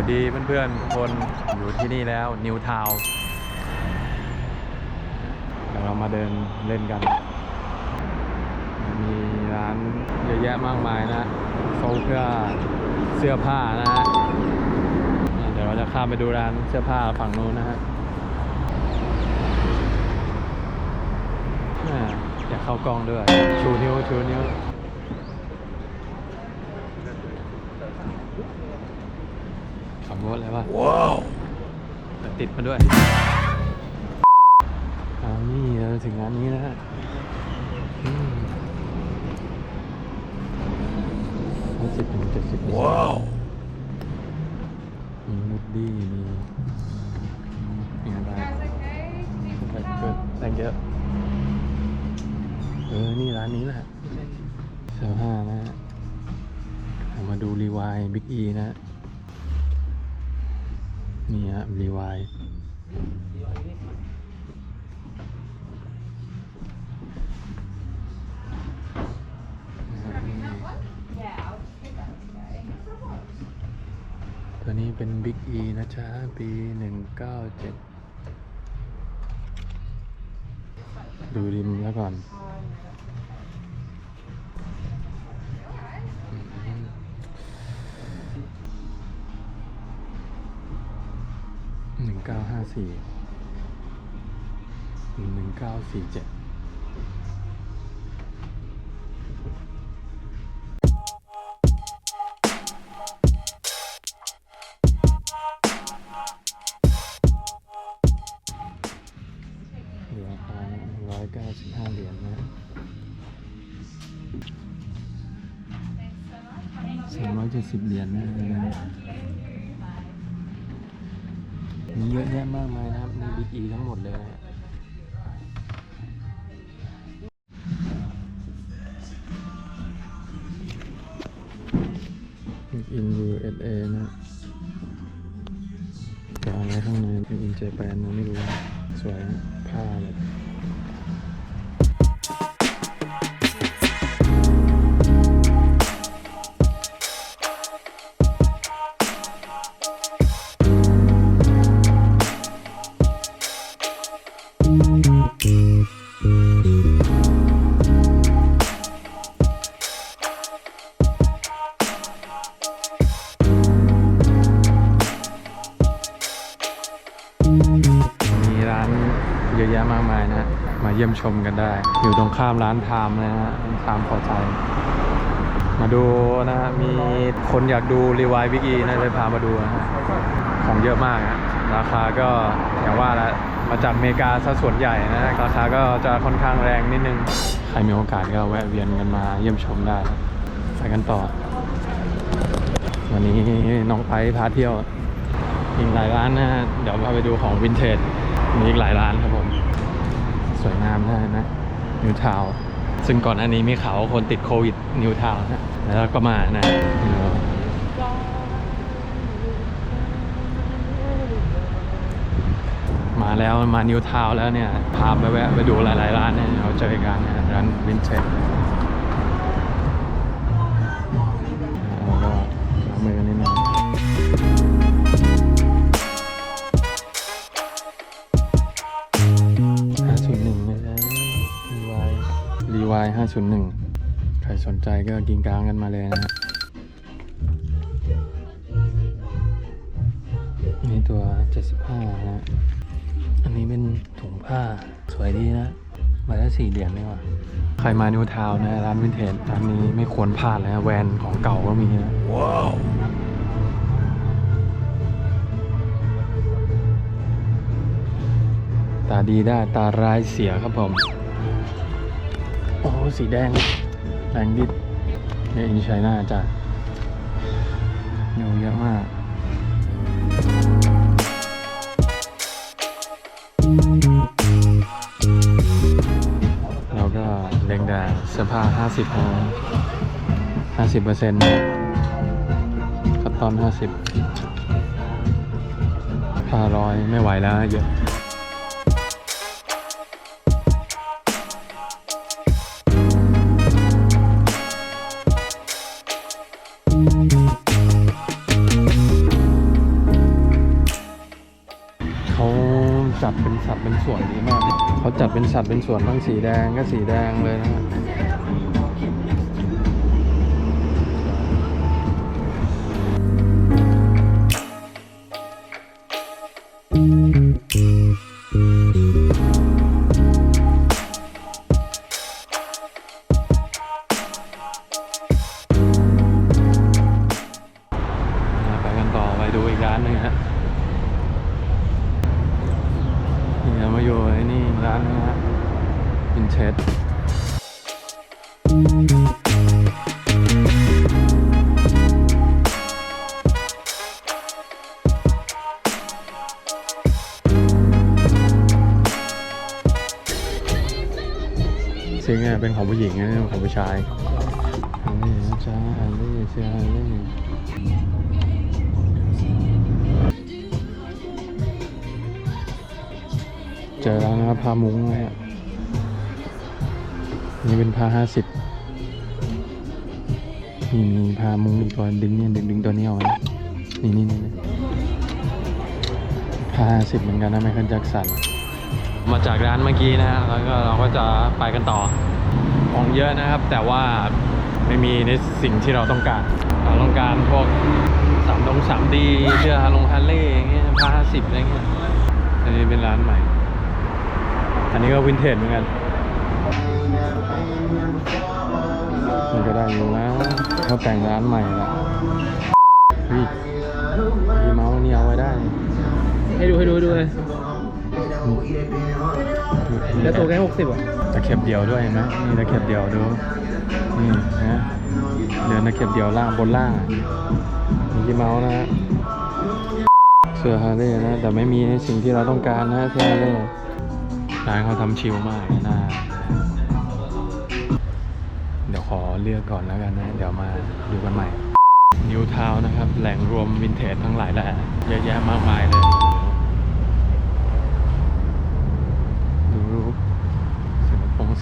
วัสดีเพื่อนๆทุกคนอยู่ที่นี่แล้วนิวทาวเดี๋ยวเรามาเดินเล่นกัน มีร้านเยอะแยะมากมายนะโซเพื่อเสื้อผ้านะฮะเดี๋ยวเราจะข้ามไปดูร้านเสื้อผ้าฝั่งนู้นนะฮะอะอยากเข้ากล้องด้วย ชูนิ้วชูนิ้ว ขั บรถอะไรวะว้าวติดมาด้วยเอานี่เราถึงร้านนี้นะฮะอืมร้อยสิบถึงเจ็ดสิบว้าวมีมูดดี้มีมีอะไร Guys, okay? เกิดแต่งเยอะเออ นี่ร้านนี้แหละเสื้อผ้านะฮะเอามาดูรีวายบิ๊กอีนะฮะ นี่ฮะรีวายตัวนี้เป็นบิ๊กอีนะจ๊ะ ปีหนึ่งเก้าเจ็ดดูริมแล้วก่อน เก้าห้าสี่หนึ่งเก้าสี่เจ็ดเหลือประมาณร้อยเก้าสิบห้าเหรียญนะสามร้อยเจ็ดสิบเหรียญนะ มีเยอะแยะมากมายนะครับมีบิ๊กอีทั้งหมดเลยนะฮะบิ๊กอิน USA นะจะอาอะไรข้างในบิ๊กอินเจแปนนะไม่รู้ สวยผ้าแบบ เยี่ยมชมกันได้ อยู่ตรงข้ามร้านไทม์นะฮะไทม์พอใจ มาดูนะฮะมีคนอยากดูรีวายวิกีนะเลยพามาดูนะฮะของเยอะมากฮะราคาก็อย่างว่าละมาจากอเมริกาซะส่วนใหญ่นะราคาก็จะค่อนข้างแรงนิดนึง ใครมีโอกาสก็แวะเวียนกันมาเยี่ยมชมได้ไปกันต่อ วันนี้น้องไปพาเที่ยวอีกหลายร้านนะเดี๋ยวพาไปดูของวินเทจมีอีกหลายร้านครับผม สวยงามนะนะนิวทาวซึ่งก่อนอันนี้มีข่าวคนติดโควิดนิวทาวนะแล้วก็มานะมาแล้วมานิวทาวแล้วเนี่ย พาไปแวะไปดูหลายๆร้านเนี่ยเราเจอกันร้านวินเทจ 501 ใครสนใจก็กินกลางกันมาเลยนะนี่ตัว 75 นะ อันนี้เป็นถุงผ้าสวยดีนะมาแล้วสี่เหรียญนี่ว่ะใครมานิวทาวนะร้านวินเทจร้านนี้ไม่ควรพลาดเลยนะแวนของเก่าก็มีนะ ว้าวตาดีได้ตาร้ายเสียครับผม สีแดงแดงดิดเนี่ยอินชัยนาจ้ะเงาเยอะมากเราก็เล็งแต่เสื้อผ้า50นะ50เปอร์เซ็นต์คัตตอน 50ผ้าร้อยไม่ไหวแล้วเยอะ จัดเป็นสัดเป็นส่วนดีมากเขาจัดเป็นสัดเป็นส่วนทั้งสีแดงก็สีแดงเลยนะฮะ งเนี่ยเป็นของผู้หญิงนะของผู้ชายอันนี้นะจ๊ะอันนี้เสื้ออันนี้เจอแล้วนะครับผ้ามุ้งนะฮะนี่เป็นผ้าห้าสิบนี่มีผ้ามุ้งอีกตัวดึงเนี่ยดึงดึงตัวนี้เอาไว้นี่นี่นี่นี่ผ้าห้าสิบเหมือนกันนะไมเคิลแจ็คสัน มาจากร้านเมื่อกี้นะฮะแล้วก็เราก็จะไปกันต่อของเยอะนะครับ แต่ว่าไม่มีในสิ่งที่เราต้องการเราต้องการพวกสามดงสามดีเสื้อฮาลงฮาเล่อย่างเงี้ยผ้าห้าสิบอะไรเงี้ยอันนี้เป็นร้านใหม่ อันนี้ก็วินเทจเหมือนกันมันก็ได้อยู่นะเขาแต่งร้านใหม่ละวิมีเมาส์อันนี่เอาไว้ได้ ให้ดูให้ดูให้ดูเลย แล้วตัวแค่หกสิบอะตะเข็บเดียวด้วยเห็นไหมนี่ตะเข็บเดียวดูนี่นะเดินตะเข็บเดียวล่างบนล่างอะมีที่เมาส์นะฮะเสื้อฮาร์เลย์นะแต่ไม่มีสิ่งที่เราต้องการนะเสื้อฮาร์เลย์ร้านเขาทำชิลมากนะเดี๋ยวขอเลือกก่อนแล้วกันนะ เดี๋ยวมาดูกันใหม่นิวทาวนะครับ แหล่งรวมวินเทจทั้งหลายแหละเยอะแยะมากมายเลย ดูรูป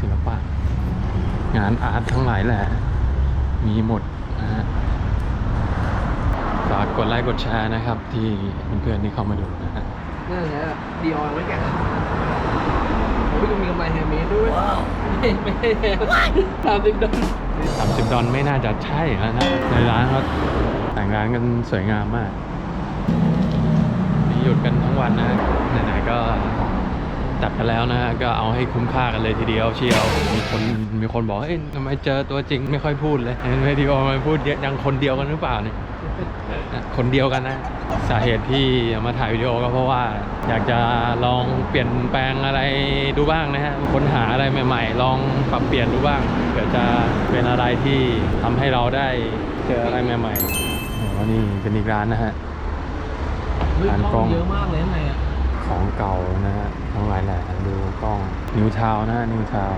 ศิลปงศิลปะ งานอาร์ตทั้งหลายแหละ มีหมดนะฮะฝากกดไลค์กดแชร์นะครับ ที่เพื่อนๆที่เข้ามาดูนะฮะนั่นแหละดีออนไม่แก่โอ้ยมีกำไรแฮมเมดด้วยไม่ไม่ใช่แฮมสามสิบดอลสามสิบดอลไม่น่าจะใช่แล้วนะ ในร้านเขาแต่งร้านกันสวยงามมาก นี่หยุดกันทั้งวันนะไหนๆก็ จัดกันแล้วนะฮะก็เอาให้คุ้มค่ากันเลยทีเดียวเชียวมีคนมีคนบอกเอ้ยทำไมเจอตัวจริงไม่ค่อยพูดเลยเห็นวิดีโอมาพูดเยอะยังคนเดียวกันหรือเปล่าเนี่ยอะคนเดียวกันนะสาเหตุที่เอามาถ่ายวิดีโอก็เพราะว่า อยากจะลองเปลี่ยนแปลงอะไรดูบ้างนะฮะค้นหาอะไรใหม่ ๆ ลองปรับเปลี่ยนดูบ้างเผื่อจะเป็นอะไรที่ทำให้เราได้เจออะไรใหม่ๆโอ้โหนี่เป็นอีกร้านนะฮะร้านกล้องเยอะมากเลยข้างในอะ ของเก่านะฮะทั้งหลายแหละดูกล้องนิวทาวนะนิวทาว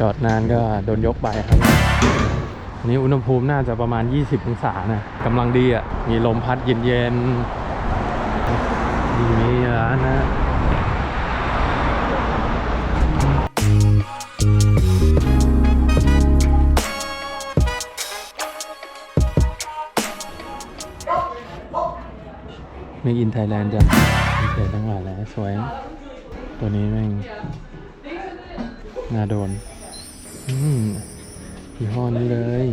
จอดนานก็โดนยกไปครับอันนี้อุณหภูมิน่าจะประมาณ 20องศานะกำลังดีอะ มีลมพัดเย็นๆดีมีร้านนะ ไม่อินไทยแลนด์จ้ะมีเศษทั้งหลายแหละสวย ตัวนี้แม่งน่าโดน อืมยี่ห้อนี้เลย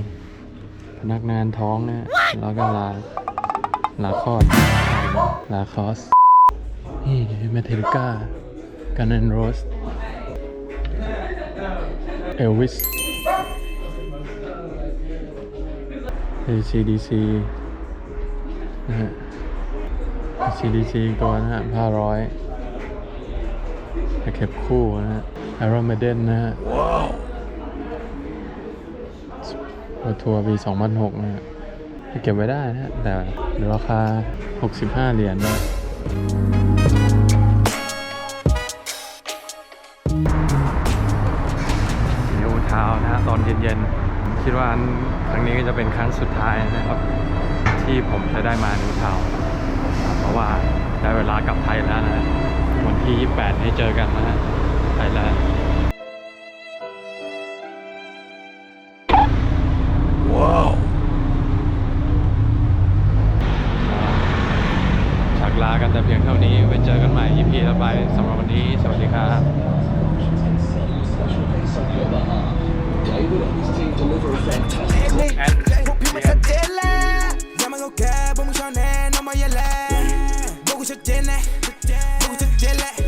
พนักงานท้องนะ แล้วก็ลา ลาคอสลาคอส นี่เมทัลิก้ากันนโรสเอลวิส ACDC นะฮะ CDC ตัวนะฮะผ้าร้อยตะเข็บคู่นะฮะ Iron Maiden นะฮะว้าวทัวร์ปี2006นะฮะเก็บไว้ได้นะฮะ แต่ราคา 65 เหรียญนะนิวทาวน์นะฮะ ตอนเย็นๆ คิดว่าครั้งนี้ก็จะเป็นครั้งสุดท้ายนะครับ ที่ผมจะได้มานิวทาวน์ เพราะว่าได้เวลากลับไทยแล้วนะวันที่ 28ให้เจอกันนะฮะไทยแล้วว้าวไปสำหรับวันนี้ สวัสดีครับพวกพี่มันชัดเจนแล้วอย่ามาเขาแก่พวกมึงชอบแน่น้องมาอย่าแลพว with your jet lag. Your jet.